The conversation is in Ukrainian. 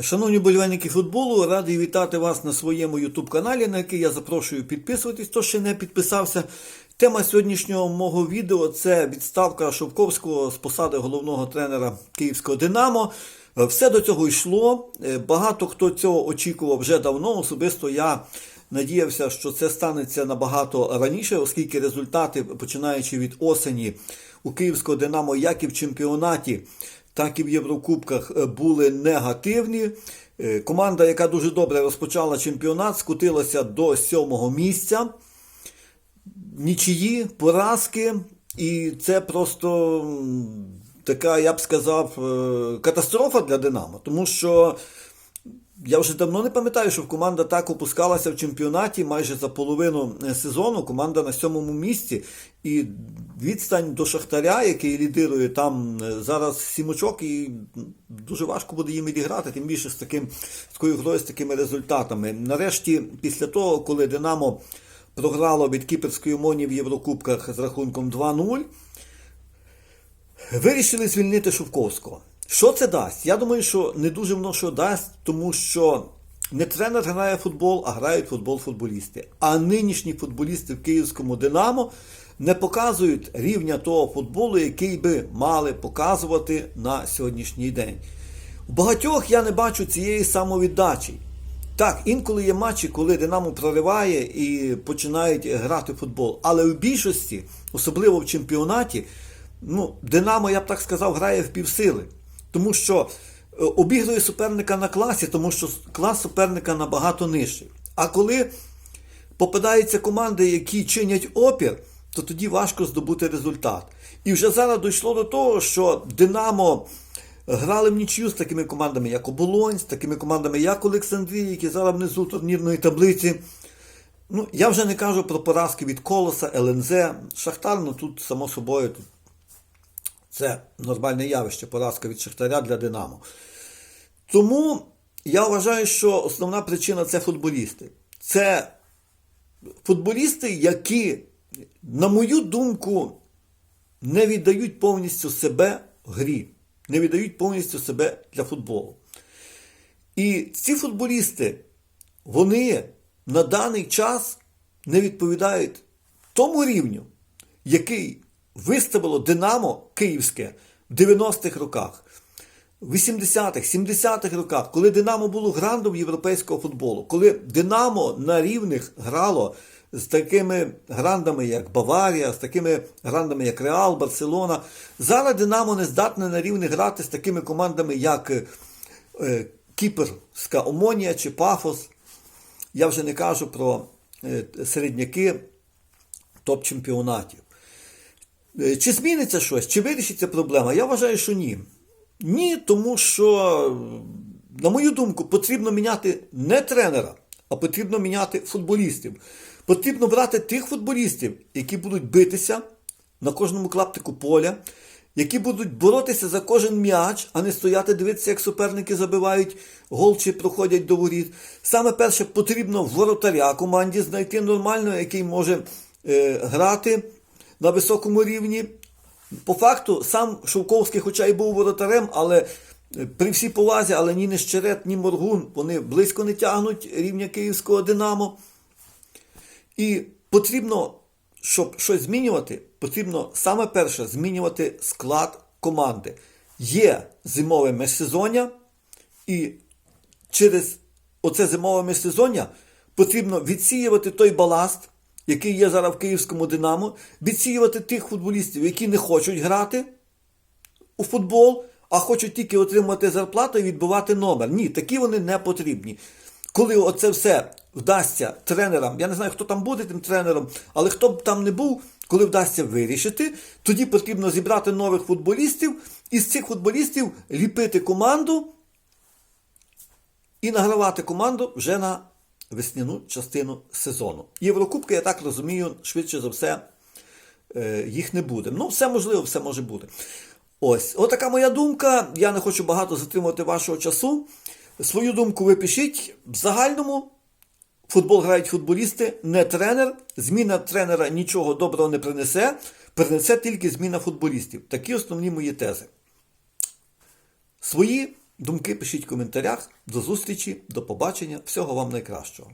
Шановні болівальники футболу, радий вітати вас на своєму YouTube каналі, на який я запрошую підписуватись, хто ще не підписався. Тема сьогоднішнього мого відео це відставка Шовковського з посади головного тренера Київського Динамо. Все до цього йшло. Багато хто цього очікував вже давно. Особисто я надіявся, що це станеться набагато раніше, оскільки результати, починаючи від осені у Київського Динамо, як і в чемпіонаті так і в Єврокубках е, були негативні. Е, Команда, яка дуже добре розпочала чемпіонат, скотилася до сьомого місця. Нічиї, поразки, і це просто така, я б сказав, е, катастрофа для Динамо. Тому що я вже давно не пам'ятаю, що команда так опускалася в чемпіонаті майже за половину е, сезону. Команда на сьомому місці. І відстань до Шахтаря, який лідирує там е, зараз сім очок, і дуже важко буде їм відіграти, тим більше з таким з такою грою, з такими результатами. Нарешті, після того, коли Динамо програло від Кіперської Омоні в Єврокубках з рахунком 2-0, Вирішили звільнити Шовковського. Що це дасть? Я думаю, що не дуже воно що дасть, тому що не тренер грає футбол, а грають футбол футболісти. А нинішні футболісти в Київському Динамо не показують рівня того футболу, який би мали показувати на сьогоднішній день. У багатьох я не бачу цієї самовіддачі. Так, інколи є матчі, коли Динамо прориває і починають грати в футбол. Але в більшості, особливо в чемпіонаті, ну, Динамо, я б так сказав, грає в півсили. Тому що е, обігрує суперника на класі, тому що клас суперника набагато нижчий. А коли попадаються команди, які чинять опір, то тоді важко здобути результат. І вже зараз дійшло до того, що Динамо грали в нічию з такими командами, як Оболонь, з такими командами, як Олександрія, які зараз внизу турнірної таблиці. Ну, я вже не кажу про поразки від Колоса, ЛНЗ, Шахтар, ну тут, само собою, тут це нормальне явище, поразка від Шахтаря для Динамо. Тому я вважаю, що основна причина це футболісти. Це футболісти, які, на мою думку, не віддають повністю себе грі, не віддають повністю себе для футболу. І ці футболісти, вони на даний час не відповідають тому рівню, який виставило Динамо Київське в 90-х роках, в 80-х, 70-х роках, коли Динамо було грандом європейського футболу, коли Динамо на рівних грало з такими грандами, як Баварія, з такими грандами, як Реал, Барселона. Зараз Динамо не здатне на рівних грати з такими командами, як е, Кіперська Омонія чи Пафос. Я вже не кажу про е, середняки топ-чемпіонатів. Е, Чи зміниться щось, чи вирішиться проблема? Я вважаю, що ні. Ні, тому що, на мою думку, потрібно міняти не тренера, а потрібно міняти футболістів. Потрібно брати тих футболістів, які будуть битися на кожному клаптику поля, які будуть боротися за кожен м'яч, а не стояти, дивитися, як суперники забивають гол чи проходять до воріт. Саме перше потрібно воротаря команді знайти нормального, який може е, грати на високому рівні. По факту, сам Шовковський, хоча й був воротарем, але е, при всій повазі, але ні Нещерет, ні Моргун, вони близько не тягнуть рівня київського Динамо. І потрібно, щоб щось змінювати, потрібно саме перше змінювати склад команди. Є зимове межсезоння, і через оце зимове межсезоння потрібно відсіювати той баласт, який є зараз в київському Динамо, відсіювати тих футболістів, які не хочуть грати у футбол, а хочуть тільки отримати зарплату і відбивати номер. Ні, такі вони не потрібні. Коли оце все вдасться тренерам, я не знаю, хто там буде тим тренером, але хто б там не був, коли вдасться вирішити, тоді потрібно зібрати нових футболістів і з цих футболістів ліпити команду і награвати команду вже на весняну частину сезону. Єврокубки, я так розумію, швидше за все, е, їх не буде. Ну, все можливо, все може бути. Ось, отака моя думка. Я не хочу багато затримувати вашого часу. Свою думку ви пишіть. В загальному футбол грають футболісти, не тренер. Зміна тренера нічого доброго не принесе. Принесе тільки зміна футболістів. Такі основні мої тези. Свої Думки пишіть в коментарях. До зустрічі, до побачення. Всього вам найкращого.